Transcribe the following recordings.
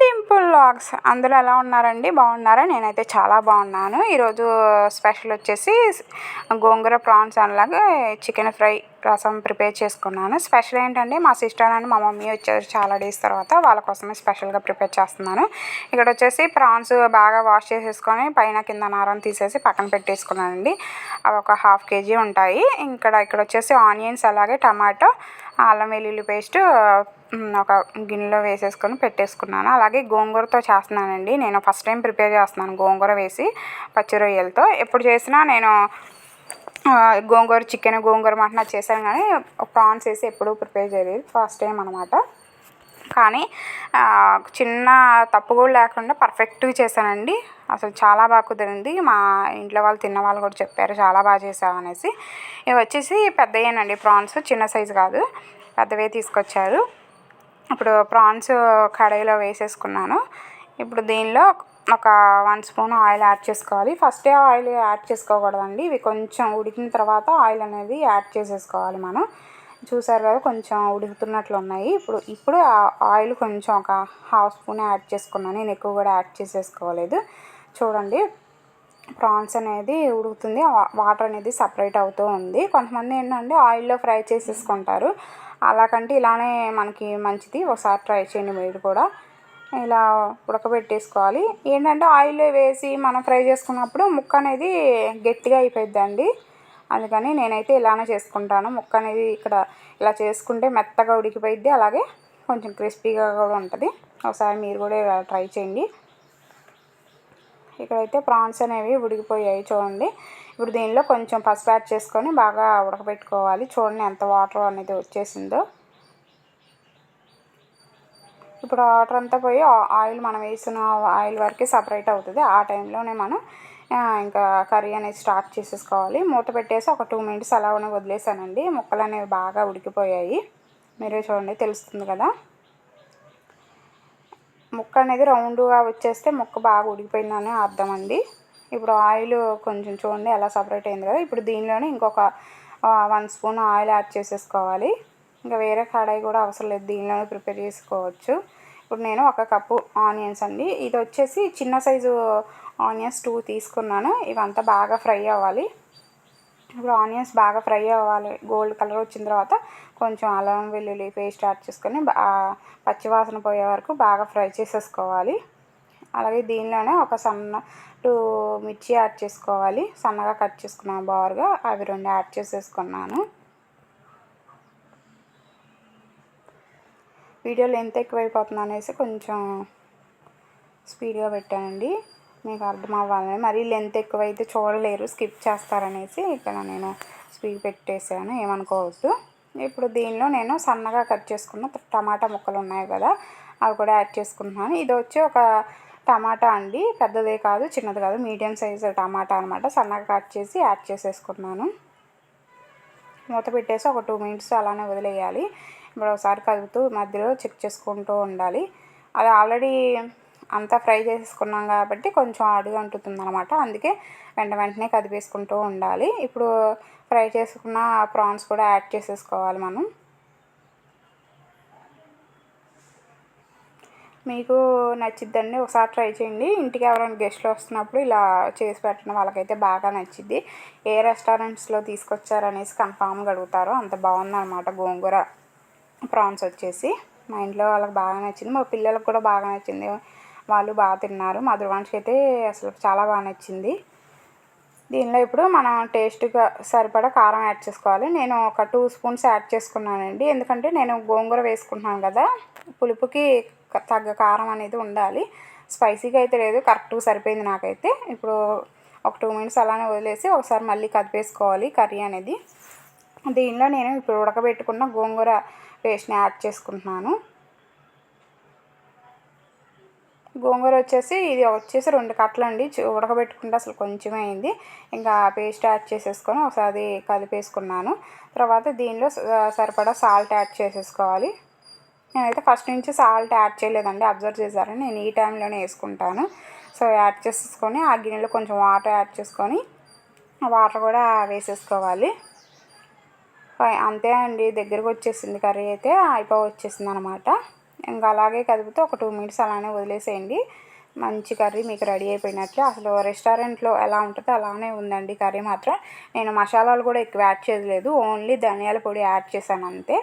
Dimple vlogs. అందరూ ఎలా ఉన్నారండి? బాగున్నారా? నేనైతే చాలా బాగున్నాను. ఈరోజు స్పెషల్ వచ్చేసి గోంగూర ప్రాన్స్ అలాగే చికెన్ ఫ్రై రసం ప్రిపేర్ చేసుకున్నాను. స్పెషల్ ఏంటంటే మా సిస్టర్ అండ్ మా మమ్మీ వచ్చారు చాలా డేస్ తర్వాత. వాళ్ళ కోసమే స్పెషల్గా ప్రిపేర్ చేస్తున్నాను. ఇక్కడ వచ్చేసి ప్రాన్స్ బాగా వాష్ చేసేసుకొని పైన కింద నారం తీసేసి పక్కన పెట్టేసుకున్నానండి. అవి ఒక హాఫ్ కేజీ ఉంటాయి. ఇక్కడ ఇక్కడ వచ్చేసి ఆనియన్స్ అలాగే టమాటో అల్లం వెల్లుల్లి పేస్ట్ ఒక గిన్నెలో వేసేసుకొని పెట్టేసుకున్నాను. అలాగే గోంగూరతో చేస్తున్నానండి. నేను ఫస్ట్ టైం ప్రిపేర్ చేస్తున్నాను గోంగూర వేసి పచ్చి రొయ్యలతో. ఎప్పుడు చేసినా నేను గోంగూర చికెన్ గోంగూర మటన్ చేశాను కానీ ప్రాన్స్ వేసి ఎప్పుడూ ప్రిపేర్ చేయలేదు. ఫస్ట్ టైం అనమాట కానీ చిన్న తప్పు కూడా లేకుండా పర్ఫెక్ట్గా చేశానండి. అసలు చాలా బాగా కుదిరింది. మా ఇంట్లో వాళ్ళు తిన్న వాళ్ళు కూడా చెప్పారు చాలా బాగా చేసావు అనేసి. ఇవి వచ్చేసి పెద్దయేనండి ప్రాన్స్ చిన్న సైజు కాదు. పెద్దవే తీసుకొచ్చారు. ఇప్పుడు ప్రాన్స్ కడాయిలో వేసేసుకున్నాను. ఇప్పుడు దీనిలో ఒక వన్ స్పూన్ ఆయిల్ యాడ్ చేసుకోవాలి. ఫస్టే ఆయిల్ యాడ్ చేసుకోకూడదండి. ఇవి కొంచెం ఉడికిన తర్వాత ఆయిల్ అనేది యాడ్ చేసేసుకోవాలి మనం. చూసారు కదా కొంచెం ఉడుకుతున్నట్లు ఉన్నాయి. ఇప్పుడు ఇప్పుడు ఆయిల్ కొంచెం ఒక హాఫ్ స్పూన్ యాడ్ చేసుకున్నాను. నేను ఎక్కువ కూడా యాడ్ చేసేసుకోలేదు. చూడండి ప్రాన్స్ అనేది ఉడుకుతుంది. వాటర్ అనేది సపరేట్ అవుతూ ఉంది. కొంతమంది ఏంటంటే ఆయిల్లో ఫ్రై చేసేసుకుంటారు. అలాకంటే ఇలానే మనకి మంచిది. ఒకసారి ట్రై చేయండి మీరు కూడా. ఇలా ఉడకబెట్టేసుకోవాలి. ఏంటంటే ఆయిల్ వేసి మనం ఫ్రై చేసుకున్నప్పుడు ముక్క అనేది గట్టిగా అయిపోద్దండి అందుకని నేనైతే ఇలానే చేసుకుంటాను. ముక్క అనేది ఇక్కడ ఇలా చేసుకుంటే మెత్తగా ఉడికిపోయిద్ది. అలాగే కొంచెం క్రిస్పీగా కూడా ఉంటుంది. ఒకసారి మీరు కూడా ఇలా ట్రై చేయండి. ఇక్కడైతే ప్రాన్స్ అనేవి ఉడికిపోయాయి చూడండి. ఇప్పుడు దీనిలో కొంచెం పసుపు యాడ్ చేసుకొని బాగా ఉడకబెట్టుకోవాలి. చూడండి ఎంత వాటర్ అనేది వచ్చేసిందో. ఇప్పుడు వాటర్ అంతా పోయి ఆయిల్ మనం వేసిన ఆయిల్ వరకు సపరేట్ అవుతుంది. ఆ టైంలోనే మనం ఇంకా కర్రీ అనేది స్టార్ట్ చేసేసుకోవాలి. మూత పెట్టేసి ఒక టూ మినిట్స్ అలానే వదిలేసానండి. ముక్కలు అనేవి బాగా ఉడికిపోయాయి. మీరే చూడండి తెలుస్తుంది కదా. ముక్క అనేది రౌండ్గా వచ్చేస్తే ముక్క బాగా ఉడికిపోయిందని అర్థం అండి. ఇప్పుడు ఆయిల్ కొంచెం చూడండి ఎలా సపరేట్ అయింది కదా. ఇప్పుడు దీనిలోనే ఇంకొక వన్ స్పూన్ ఆయిల్ యాడ్ చేసేసుకోవాలి. ఇంకా వేరే కడాయి కూడా అవసరం లేదు. దీనిలోనే ప్రిపేర్ చేసుకోవచ్చు. ఇప్పుడు నేను ఒక కప్పు ఆనియన్స్ అండి. ఇది వచ్చేసి చిన్న సైజు ఆనియన్స్ టూ తీసుకున్నాను. ఇవంతా బాగా ఫ్రై అవ్వాలి. ఇప్పుడు ఆనియన్స్ బాగా ఫ్రై అవ్వాలి. గోల్డ్ కలర్ వచ్చిన తర్వాత కొంచెం అల్లం వెల్లుల్లి పేస్ట్ యాడ్ చేసుకొని పచ్చివాసన పోయే వరకు బాగా ఫ్రై చేసేసుకోవాలి. అలాగే దీనిలోనే ఒక సన్న టూ మిర్చి యాడ్ చేసుకోవాలి. సన్నగా కట్ చేసుకున్నాను బారుగా అవి రెండు యాడ్ చేసేసుకున్నాను. వీడియోలో ఎంత ఎక్కువైపోతుంది అనేసి కొంచెం స్పీడ్గా పెట్టానండి. మీకు అర్థం అవ్వాలని. మరీ లెంత్ ఎక్కువైతే చూడలేరు. స్కిప్ చేస్తారనేసి ఇక్కడ నేను స్పీడ్ పెట్టేసాను ఏమనుకోవద్దు. ఇప్పుడు దీనిలో నేను సన్నగా కట్ చేసుకున్న టమాటా ముక్కలు ఉన్నాయి కదా అవి కూడా యాడ్ చేసుకుంటున్నాను. ఇది వచ్చి ఒక టమాటా అండి. పెద్దదే కాదు చిన్నది కాదు. మీడియం సైజు టమాటా అనమాట సన్నగా కట్ చేసి యాడ్ చేసేసుకున్నాను. మూత పెట్టేసి ఒక టూ మినిట్స్ అలానే వదిలేయాలి. ఇప్పుడు ఒకసారి కలుపుతూ మధ్యలో చెక్ చేసుకుంటూ ఉండాలి. అది ఆల్రెడీ అంతా ఫ్రై చేసుకున్నాం కాబట్టి కొంచెం అడుగు అంటుతుంది అనమాట అందుకే వెంట వెంటనే కదిపేసుకుంటూ ఉండాలి. ఇప్పుడు ఫ్రై చేసుకున్న ప్రాన్స్ కూడా యాడ్ చేసేసుకోవాలి మనం. మీకు నచ్చిద్దండి ఒకసారి ట్రై చేయండి. ఇంటికి ఎవరైనా గెస్ట్లు వస్తున్నప్పుడు ఇలా చేసి పెట్టడం వాళ్ళకైతే బాగా నచ్చిద్ది. ఏ రెస్టారెంట్స్లో తీసుకొచ్చారనేసి కన్ఫామ్గా అడుగుతారో. అంత బాగుందన్నమాట గోంగూర ప్రాన్స్ వచ్చేసి. మా ఇంట్లో వాళ్ళకి బాగా నచ్చింది. మా పిల్లలకు కూడా బాగా నచ్చింది. వాళ్ళు బాగా తిన్నారు. మా ధృవానికి అయితే అసలు చాలా బాగా నచ్చింది. దీనిలో ఇప్పుడు మనం టేస్ట్గా సరిపడా కారం యాడ్ చేసుకోవాలి. నేను ఒక టూ స్పూన్స్ యాడ్ చేసుకున్నానండి. ఎందుకంటే నేను గోంగూర వేసుకుంటున్నాను కదా పులుపుకి తగ్గ కారం అనేది ఉండాలి. స్పైసీగా అయితే లేదు కరెక్ట్గా సరిపోయింది నాకైతే. ఇప్పుడు ఒక టూ మినిట్స్ అలానే వదిలేసి ఒకసారి మళ్ళీ కదిపేసుకోవాలి కర్రీ అనేది. దీనిలో నేను ఇప్పుడు ఉడకబెట్టుకున్న గోంగూర పేస్ట్ని యాడ్ చేసుకుంటున్నాను. గోంగూర వచ్చేసి ఇది వచ్చేసి రెండు కట్టలు అండి ఉడకబెట్టుకుంటే అసలు కొంచెమే అయింది. ఇంకా పేస్ట్ యాడ్ చేసేసుకొని ఒకసారి కలిపేసుకున్నాను. తర్వాత దీనిలో సరిపడా సాల్ట్ యాడ్ చేసేసుకోవాలి. నేనైతే ఫస్ట్ నుంచి సాల్ట్ యాడ్ చేయలేదండి. అబ్జర్వ్ చేశారని నేను ఈ టైంలోనే వేసుకుంటాను. సో యాడ్ చేసేసుకొని ఆ గిన్నెలో కొంచెం వాటర్ యాడ్ చేసుకొని వాటర్ కూడా వేసేసుకోవాలి. అంతే అండి. దగ్గరకు వచ్చేసింది కర్రీ అయితే అయిపో వచ్చేసింది అనమాట ఇంకా అలాగే కదిపితే ఒక టూ మినిట్స్ అలానే వదిలేసేయండి. మంచి కర్రీ మీకు రెడీ అయిపోయినట్లే. అసలు రెస్టారెంట్లో ఎలా ఉంటుందో అలానే ఉందండి కర్రీ మాత్రం. నేను మసాలాలు కూడా ఎక్కువ యాడ్ చేయలేదు ఓన్లీ ధనియాల పొడి యాడ్ చేశాను అంతే.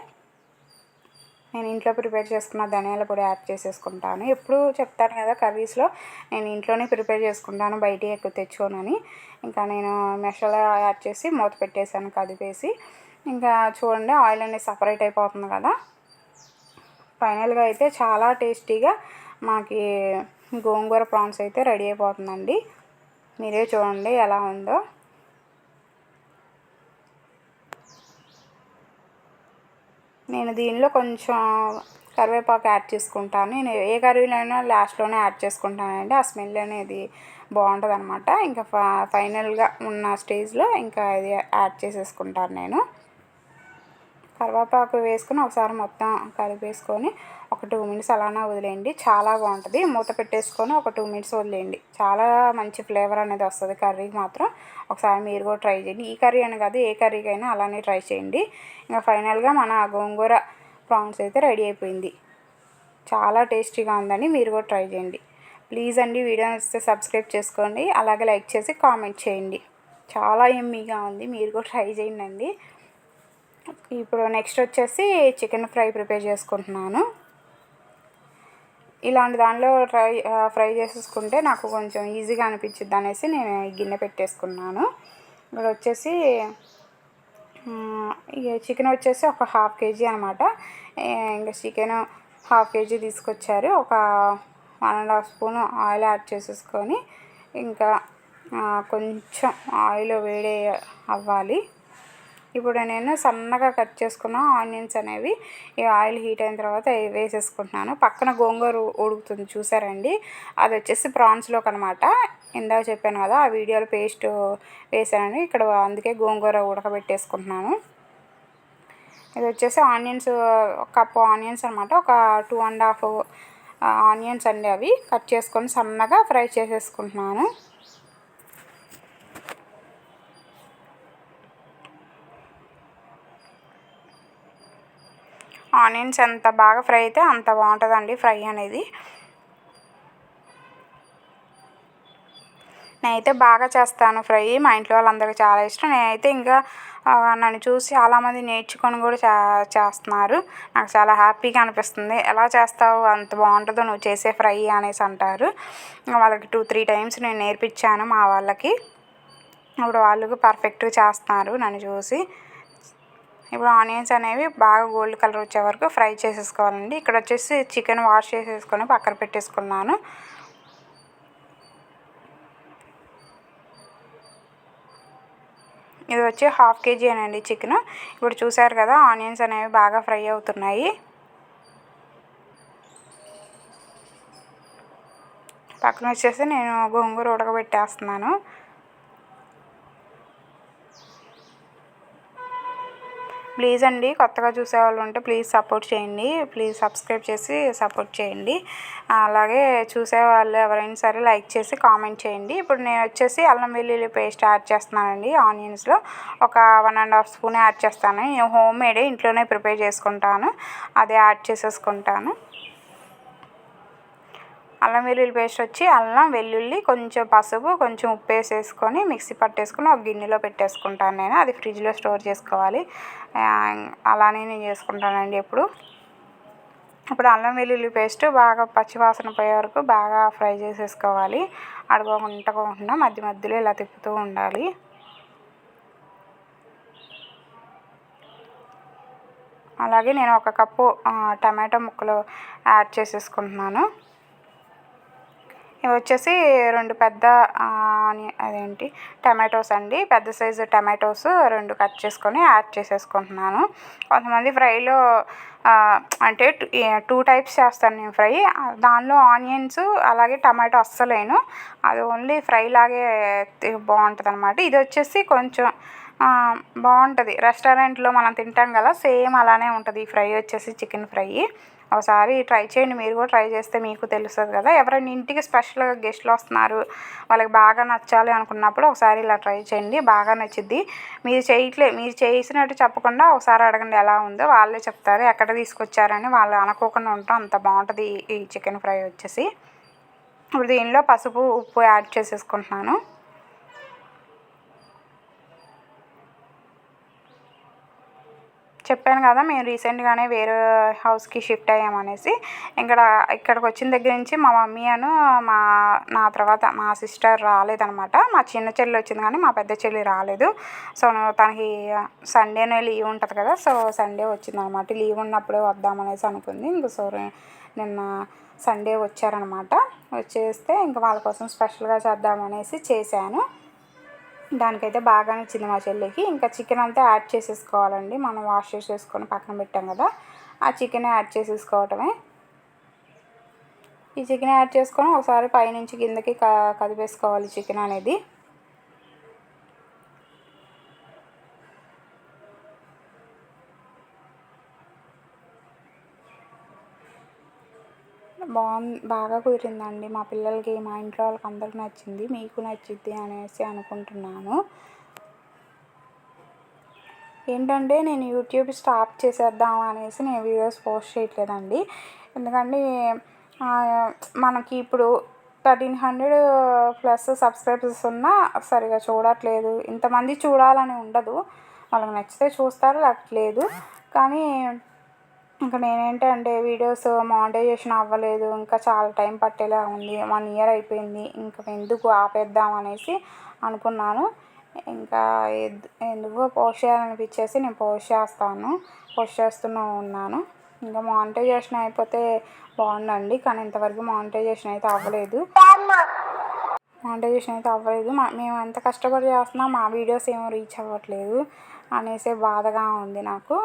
నేను ఇంట్లో ప్రిపేర్ చేసుకున్న ధనియాల పొడి యాడ్ చేసేసుకుంటాను. ఎప్పుడు చెప్తాను కదా కర్రీస్లో నేను ఇంట్లోనే ప్రిపేర్ చేసుకుంటాను బయట ఎక్కువ తెచ్చుకోనని. ఇంకా నేను మసాలా యాడ్ చేసి మూత పెట్టేసాను కదిపేసి. ఇంకా చూడండి ఆయిల్ అనేది సపరేట్ అయిపోతుంది కదా. ఫైనల్గా అయితే చాలా టేస్టీగా మాకి గోంగూర ప్రాన్స్ అయితే రెడీ అయిపోతుందండి. మీరే చూడండి ఎలా ఉందో. నేను దీనిలో కొంచెం కరివేపాకు యాడ్ చేసుకుంటాను. నేను ఏ కర్రీలైనా లాస్ట్లోనే యాడ్ చేసుకుంటానండి. ఆ స్మెల్ అనేది బాగుంటుంది అనమాట ఇంకా ఫైనల్గా ఉన్న స్టేజ్లో ఇంకా ఇది యాడ్ చేసేసుకుంటాను నేను. కరివేపాకు వేసుకుని ఒకసారి మొత్తం కలిపేసుకొని ఒక టూ మినిట్స్ అలానే వదిలేయండి. చాలా బాగుంటుంది. మూత పెట్టేసుకొని ఒక టూ మినిట్స్ వదిలేయండి. చాలా మంచి ఫ్లేవర్ అనేది వస్తుంది కర్రీకి మాత్రం. ఒకసారి మీరు కూడా ట్రై చేయండి. ఈ కర్రీ అని కాదు ఏ కర్రీకైనా అలానే ట్రై చేయండి. ఇంకా ఫైనల్గా మన గోంగూర ప్రాన్స్ అయితే రెడీ అయిపోయింది. చాలా టేస్టీగా ఉందండి మీరు కూడా ట్రై చేయండి. ప్లీజ్ అండి వీడియో నచ్చితే సబ్స్క్రైబ్ చేసుకోండి. అలాగే లైక్ చేసి కామెంట్ చేయండి. చాలా ఎమ్మీగా ఉంది. మీరు కూడా ట్రై చేయండి అండి. ఇప్పుడు నెక్స్ట్ వచ్చేసి చికెన్ ఫ్రై ప్రిపేర్ చేసుకుంటున్నాను. ఇలాంటి దానిలో ఫ్రై ఫ్రై చేసేసుకుంటే నాకు కొంచెం ఈజీగా అనిపించింది అనేసి నేను గిన్నె పెట్టేసుకున్నాను. ఇక్కడ వచ్చేసి చికెన్ వచ్చేసి ఒక హాఫ్ కేజీ అనమాట ఇంకా చికెన్ హాఫ్ కేజీ తీసుకొచ్చారు. ఒక one and half spoon oil add చేసేసుకొని ఇంకా కొంచెం ఆయిల్ వేడి అవ్వాలి. ఇప్పుడు నేను సన్నగా కట్ చేసుకున్న ఆనియన్స్ అనేవి ఈ ఆయిల్ హీట్ అయిన తర్వాత వేసేసుకుంటున్నాను. పక్కన గోంగూర ఉడుకుతుంది చూసారండి. అది వచ్చేసి ప్రాన్స్లోకి అనమాట ఇందాక చెప్పాను కదా ఆ వీడియోలో పేస్ట్ వేసానని ఇక్కడ అందుకే గోంగూర ఉడకబెట్టేసుకుంటున్నాను. ఇది వచ్చేసి ఆనియన్స్ కప్ ఆనియన్స్ అనమాట ఒక టూ అండ్ హాఫ్ ఆనియన్స్ అండి అవి. కట్ చేసుకొని సన్నగా ఫ్రై చేసేసుకుంటున్నాను. ఆనియన్స్ ఎంత బాగా ఫ్రై అయితే అంత బాగుంటుందండి ఫ్రై అనేది. నేనైతే బాగా చేస్తాను ఫ్రై. మా ఇంట్లో వాళ్ళందరికీ చాలా ఇష్టం. నేనైతే ఇంకా నన్ను చూసి చాలామంది నేర్చుకొని కూడా చే చేస్తున్నారు. నాకు చాలా హ్యాపీగా అనిపిస్తుంది. ఎలా చేస్తావు? అంత బాగుంటుందో నువ్వు చేసే ఫ్రై అనేసి అంటారు. వాళ్ళకి టూ త్రీ టైమ్స్ నేను నేర్పించాను మా వాళ్ళకి. ఇప్పుడు వాళ్ళు పర్ఫెక్ట్గా చేస్తున్నారు నన్ను చూసి. ఇప్పుడు ఆనియన్స్ అనేవి బాగా గోల్డ్ కలర్ వచ్చే వరకు ఫ్రై చేసేసుకోవాలండి. ఇక్కడ వచ్చేసి చికెన్ వాష్ చేసేసుకొని పక్కన పెట్టేసుకున్నాను. ఇది వచ్చి హాఫ్ కేజీ అండి చికెన్. ఇప్పుడు చూసారు కదా ఆనియన్స్ అనేవి బాగా ఫ్రై అవుతున్నాయి. పక్కన వచ్చేసి నేను గోంగూర ఉడకబెట్టేస్తున్నాను. ప్లీజ్ అండి కొత్తగా చూసే వాళ్ళు ఉంటే ప్లీజ్ సపోర్ట్ చేయండి ప్లీజ్ సబ్స్క్రైబ్ చేసి సపోర్ట్ చేయండి. అలాగే చూసే వాళ్ళు ఎవరైనా సరే లైక్ చేసి కామెంట్ చేయండి. ఇప్పుడు నేను వచ్చేసి అల్లం వెల్లుల్లి పేస్ట్ యాడ్ చేస్తున్నానండి ఆనియన్స్లో ఒక one and half spoon add చేస్తాను. నేను హోమ్ మేడే ఇంట్లోనే ప్రిపేర్ చేసుకుంటాను అదే యాడ్ చేసేసుకుంటాను. అల్లం వెల్లుల్లి పేస్ట్ వచ్చి అల్లం వెల్లుల్లి కొంచెం పసుపు కొంచెం ఉప్పు వేసేసుకొని మిక్సీ పట్టేసుకొని ఒక గిన్నెలో పెట్టేసుకుంటాను నేను. అది ఫ్రిడ్జ్లో స్టోర్ చేసుకోవాలి. అలానే నేను చేసుకుంటానండి ఎప్పుడు. ఇప్పుడు అల్లం వెల్లుల్లి పేస్ట్ బాగా పచ్చివాసన పోయే వరకు బాగా ఫ్రై చేసేసుకోవాలి. అడగకుండా మధ్య మధ్యలో ఇలా తిప్పుతూ ఉండాలి. అలాగే నేను ఒక కప్పు టమాటో ముక్కలు యాడ్ చేసేసుకుంటున్నాను. ఇవి వచ్చేసి రెండు పెద్ద అదేంటి టమాటోస్ అండి. పెద్ద సైజు టమాటోస్ రెండు కట్ చేసుకొని యాడ్ చేసేసుకుంటున్నాను. కొంతమంది ఫ్రైలో అంటే టూ టైప్స్ చేస్తాను నేను ఫ్రై. దానిలో ఆనియన్స్ అలాగే టమాటో అస్సలేను అది ఓన్లీ ఫ్రై లాగే బాగుంటుంది అనమాట ఇది వచ్చేసి కొంచెం బాగుంటుంది. రెస్టారెంట్లో మనం తింటాం కదా సేమ్ అలానే ఉంటుంది ఈ ఫ్రై వచ్చేసి చికెన్ ఫ్రై. ఒకసారి ట్రై చేయండి మీరు కూడా ట్రై చేస్తే మీకు తెలుస్తుంది కదా. ఎవరైనా ఇంటికి స్పెషల్గా గెస్ట్లు వస్తున్నారు వాళ్ళకి బాగా నచ్చాలి అనుకున్నప్పుడు ఒకసారి ఇలా ట్రై చేయండి బాగా నచ్చిద్ది. మీరు చేయట్లే మీరు చేసినట్టు చెప్పకుండా ఒకసారి అడగండి ఎలా ఉందో వాళ్ళే చెప్తారు ఎక్కడ తీసుకొచ్చారని వాళ్ళు అనుకోకుండా ఉంటాం అంత బాగుంటుంది ఈ చికెన్ ఫ్రై వచ్చేసి. ఇప్పుడు దీనిలో పసుపు ఉప్పు యాడ్ చేసేసుకుంటున్నాను. చెప్పాను కదా మేము రీసెంట్గానే వేరే హౌస్కి షిఫ్ట్ అయ్యామనేసి ఇక్కడ ఇక్కడికి వచ్చిన దగ్గర నుంచి మా మమ్మీ అను మా నా తర్వాత మా సిస్టర్ రాలేదనమాట. మా చిన్న చెల్లి వచ్చింది కానీ మా పెద్ద చెల్లి రాలేదు. సో తనకి సండేనే లీవ్ ఉంటుంది కదా సో సండే వచ్చిందనమాట. లీవ్ ఉన్నప్పుడే వద్దామనేసి అనుకుంది. ఇంక సో నిన్న సండే వచ్చారనమాట. వచ్చేస్తే ఇంకా వాళ్ళ కోసం స్పెషల్గా చేద్దామనేసి చేశాను. దానికైతే బాగా నచ్చింది మా చెల్లికి. ఇంకా చికెన్ అంతా యాడ్ చేసేసుకోవాలండి. మనం వాష్ చేసేసుకొని పక్కన పెట్టాం కదా ఆ చికెన్ యాడ్ చేసేసుకోవటమే. ఈ చికెన్ యాడ్ చేసుకొని ఒకసారి పైనుంచి కిందకి క కదిపేసుకోవాలి చికెన్ అనేది. బాగుంది బాగా కుదిరిందండి. మా పిల్లలకి మా ఇంట్లో వాళ్ళకి అందరికి నచ్చింది. మీకు నచ్చుద్ది అనేసి అనుకుంటున్నాను. ఏంటంటే నేను యూట్యూబ్ స్టాప్ చేసేద్దాం అనేసి నేను వీడియోస్ పోస్ట్ చేయట్లేదండి. ఎందుకంటే మనకి ఇప్పుడు థర్టీన్ హండ్రెడ్ ప్లస్ సబ్స్క్రైబర్స్ ఉన్నా సరిగా చూడట్లేదు. ఇంతమంది చూడాలని ఉండదు. వాళ్ళకి నచ్చితే చూస్తారు లేకపోతే కానీ ఇంకా నేనేంటంటే వీడియోస్ మానిటైజేషన్ అవ్వలేదు. ఇంకా చాలా టైం పట్టేలా ఉంది. వన్ ఇయర్ అయిపోయింది. ఇంకా ఎందుకు ఆపేద్దాం అనేసి అనుకున్నాను. ఇంకా ఎందుకో పోస్ట్ చేయాలనిపించేసి నేను పోస్ట్ చేస్తాను. పోస్ట్ చేస్తూనే ఉన్నాను. ఇంకా మానిటైజేషన్ అయిపోతే బాగుండండి కానీ ఇంతవరకు మానిటైజేషన్ అయితే అవ్వలేదు. మానిటైజేషన్ అయితే అవ్వలేదు. మేము ఎంత కష్టపడి చేస్తున్నాం మా వీడియోస్ ఏమో రీచ్ అవ్వట్లేదు అనేసి బాధగా ఉంది నాకు.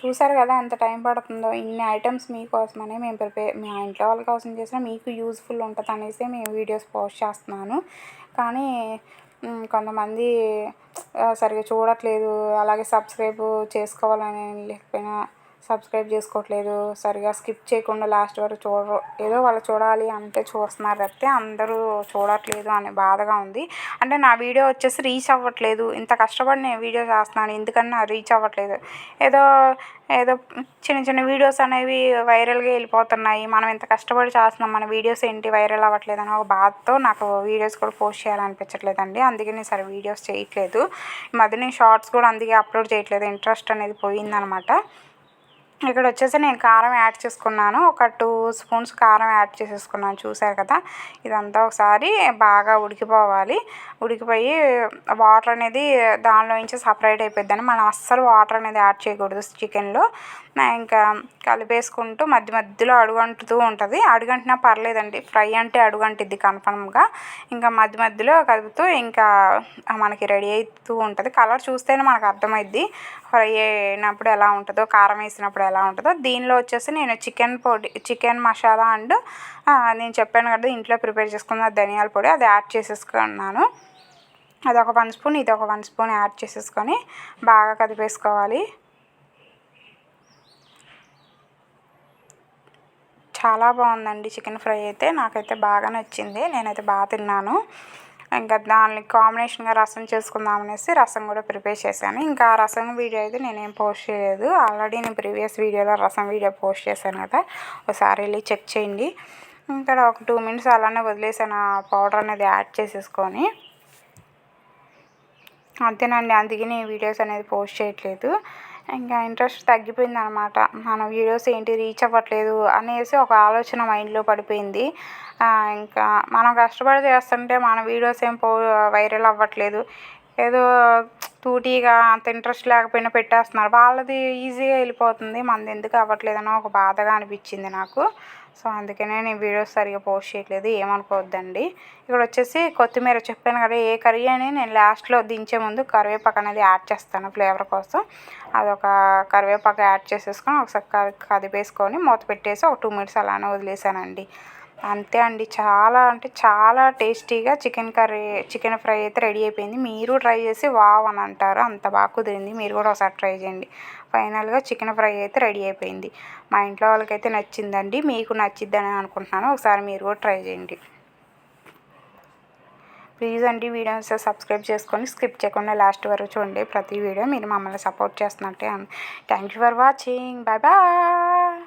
చూసారు కదా ఎంత టైం పడుతుందో ఇన్ని ఐటమ్స్ మీకోసమనే మేము ప్రిపేర్ మా ఇంట్లో వాళ్ళ కోసం చేసిన మీకు యూజ్ఫుల్ ఉంటుంది అనేసి మేము వీడియోస్ పోస్ట్ చేస్తున్నాను. కానీ కొంతమంది సరిగ్గా చూడట్లేదు అలాగే సబ్స్క్రైబ్ చేసుకోవాలని లేకపోయినా సబ్స్క్రైబ్ చేసుకోవట్లేదు సరిగా స్కిప్ చేయకుండా లాస్ట్ వరకు చూడరు. ఏదో వాళ్ళు చూడాలి అంటే చూస్తున్నారు తప్పితే అందరూ చూడట్లేదు అనే బాధగా ఉంది. అంటే నా వీడియో వచ్చేసి రీచ్ అవ్వట్లేదు. ఇంత కష్టపడి నేను వీడియో చేస్తున్నాను ఎందుకన్నా రీచ్ అవ్వట్లేదు. ఏదో ఏదో చిన్న చిన్న వీడియోస్ అనేవి వైరల్గా వెళ్ళిపోతున్నాయి. మనం ఇంత కష్టపడి చేస్తున్నాం మన వీడియోస్ ఏంటి వైరల్ అవ్వట్లేదు అని ఒక బాధతో నాకు వీడియోస్ కూడా పోస్ట్ చేయాలనిపించట్లేదండి. అందుకే నేను సరే వీడియోస్ చేయట్లేదు. ఈ మధ్య నేను షార్ట్స్ కూడా అందుకే అప్లోడ్ చేయట్లేదు. ఇంట్రెస్ట్ అనేది పోయిందనమాట. ఇక్కడ వచ్చేసి నేను కారం యాడ్ చేసుకున్నాను. ఒక టూ స్పూన్స్ కారం యాడ్ చేసేసుకున్నాను. చూసారు కదా? ఇదంతా ఒకసారి బాగా ఉడికిపోవాలి. ఉడికిపోయి వాటర్ అనేది దానిలో నుంచి సపరేట్ అయిపోద్దని మనం అస్సలు వాటర్ అనేది యాడ్ చేయకూడదు చికెన్లో. ఇంకా కలిపేసుకుంటూ మధ్య మధ్యలో అడుగంటుతూ ఉంటుంది. అడుగంటినా పర్లేదండి. ఫ్రై అంటే అడుగంటిద్ది కన్ఫర్మ్గా ఇంకా మధ్య మధ్యలో కలుపుతూ ఇంకా మనకి రెడీ అవుతూ ఉంటుంది. కలర్ చూస్తేనే మనకు అర్థమైద్ది. ఫ్రై అయినప్పుడు ఎలా ఉంటుందో కారం వేసినప్పుడు ఎలా ఉంటుందో. దీనిలో వచ్చేసి నేను చికెన్ పొడి చికెన్ మసాలా అండ్ నేను చెప్పాను కదా ఇంట్లో ప్రిపేర్ చేసుకున్న ధనియాల పొడి అది యాడ్ చేసేసుకున్నాను. అది ఒక వన్ స్పూన్ ఇది ఒక వన్ స్పూన్ యాడ్ చేసేసుకొని బాగా కదిపేసుకోవాలి. చాలా బాగుందండి చికెన్ ఫ్రై అయితే. నాకైతే బాగా నచ్చింది. నేనైతే బాగా తిన్నాను. ఇంకా దాన్ని కాంబినేషన్గా రసం చేసుకుందాం అనేసి రసం కూడా ప్రిపేర్ చేశాను. ఇంకా ఆ రసం వీడియో అయితే నేనేం పోస్ట్ చేయలేదు. ఆల్రెడీ నేను ప్రీవియస్ వీడియోలో రసం వీడియో పోస్ట్ చేశాను కదా. ఒకసారి వెళ్ళి చెక్ చేయండి. ఇక్కడ ఒక టూ మినిట్స్ అలానే వదిలేసాను ఆ పౌడర్ అనేది యాడ్ చేసేసుకొని అంతేనండి. అందుకని వీడియోస్ అనేది పోస్ట్ చేయట్లేదు. ఇంకా ఇంట్రెస్ట్ తగ్గిపోయింది అనమాట మన వీడియోస్ ఏంటి రీచ్ అవ్వట్లేదు అనేసి ఒక ఆలోచన మైండ్లో పడిపోయింది. ఇంకా మనం కష్టపడి చేస్తుంటే మన వీడియోస్ ఏం పో వైరల్ అవ్వట్లేదు. ఏదో తూటీగా అంత ఇంట్రెస్ట్ లేకపోయినా పెట్టేస్తున్నారు. వాళ్ళది ఈజీగా వెళ్ళిపోతుంది. మనది ఎందుకు అవ్వట్లేదని ఒక బాధగా అనిపించింది నాకు. సో అందుకనే నేను వీడియోస్ సరిగా పోస్ట్ చేయట్లేదు ఏమనుకోవద్దండి. ఇక్కడ వచ్చేసి కొత్తిమీర చెప్పాను కదా ఏ కర్రీ అని నేను లాస్ట్లో దించే ముందు కరివేపాకు అనేది యాడ్ చేస్తాను ఫ్లేవర్ కోసం. అదొక కరివేపాకు యాడ్ చేసేసుకొని ఒకసారి కదిపేసుకొని మూత పెట్టేసి ఒక టూ మినిట్స్ అలానే వదిలేసానండి. అంతే అండి చాలా అంటే చాలా టేస్టీగా చికెన్ కర్రీ చికెన్ ఫ్రై అయితే రెడీ అయిపోయింది. మీరు ట్రై చేసి వావ్ అని అంటారు అంత బాగా కుదిరింది. మీరు కూడా ఒకసారి ట్రై చేయండి. ఫైనల్గా చికెన్ ఫ్రై అయితే రెడీ అయిపోయింది. మా ఇంట్లో వాళ్ళకైతే నచ్చిందండి. మీకు నచ్చిద్దని అనుకుంటున్నాను. ఒకసారి మీరు కూడా ట్రై చేయండి. ప్లీజ్ అండి వీడియోస్ సబ్స్క్రైబ్ చేసుకొని స్కిప్ చేయకుండా లాస్ట్ వరకు చూడండి. ప్రతి వీడియో మీరు మమ్మల్ని support చేస్తున్నట్టే thank you for watching. Bye bye.